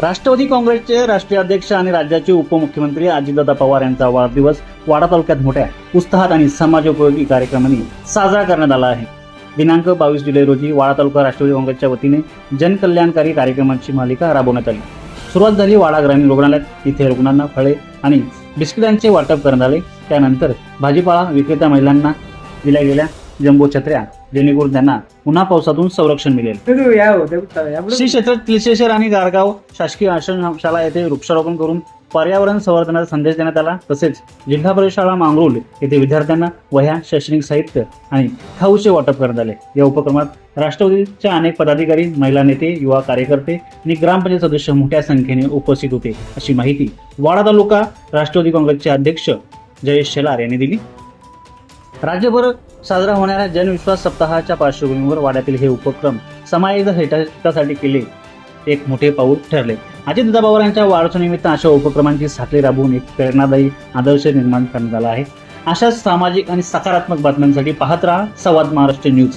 राष्ट्रवादी काँग्रेसचे राष्ट्रीय अध्यक्ष आणि राज्याचे उपमुख्यमंत्री अजितदादा पवार यांचा वाढदिवस वाडा तालुक्यात मोठ्या उत्साहात आणि समाजोपयोगी कार्यक्रमांनी साजरा करण्यात आला आहे. दिनांक बावीस जुलै रोजी वाडा तालुका राष्ट्रवादी काँग्रेसच्या वतीने जनकल्याणकारी कार्यक्रमांची मालिका राबवण्यात आली. सुरुवात झाली वाडा ग्रामीण रुग्णालयात. इथे रुग्णांना फळे आणि बिस्किटांचे वाटप करण्यात आले. त्यानंतर भाजीपाळा विक्रेत्या महिलांना दिल्या गेल्या जम्बो छत्र्या. जेणेकरून त्यांना उन्हा पावसातून संरक्षण मिळेल. श्री क्षेत्र तिलशेश्वर आणि गारगाव शासकीय आश्रमशाळा येथे वृक्षारोपण करून पर्यावरण संवर्धनाचा संदेश देण्यात आला. तसेच जिल्हा परिषद शाळा मांगरुल येथे विद्यार्थ्यांना वह्या शैक्षणिक साहित्य आणि खाऊचे वाटप करण्यात आले. या उपक्रमात राष्ट्रवादीच्या अनेक पदाधिकारी महिला नेते युवा कार्यकर्ते आणि ग्रामपंचायत सदस्य मोठ्या संख्येने उपस्थित होते. अशी माहिती वाडा तालुका राष्ट्रवादी काँग्रेसचे अध्यक्ष जयेश शेलार यांनी दिली. राज्यभर साजरा होणाऱ्या जनविश्वास सप्ताहाच्या पार्श्वभूमीवर वाड्यातील हे उपक्रम समाज हितासाठी केले. एक मोठे पाऊल ठरले. अजित पवार यांच्या वाढदिवसानिमित्त अशा उपक्रमांची साखळी राबवून एक प्रेरणादायी आदर्श निर्माण करण्यात आला आहे. अशाच सामाजिक आणि सकारात्मक बातम्यांसाठी पाहत राहा संवाद महाराष्ट्र न्यूज.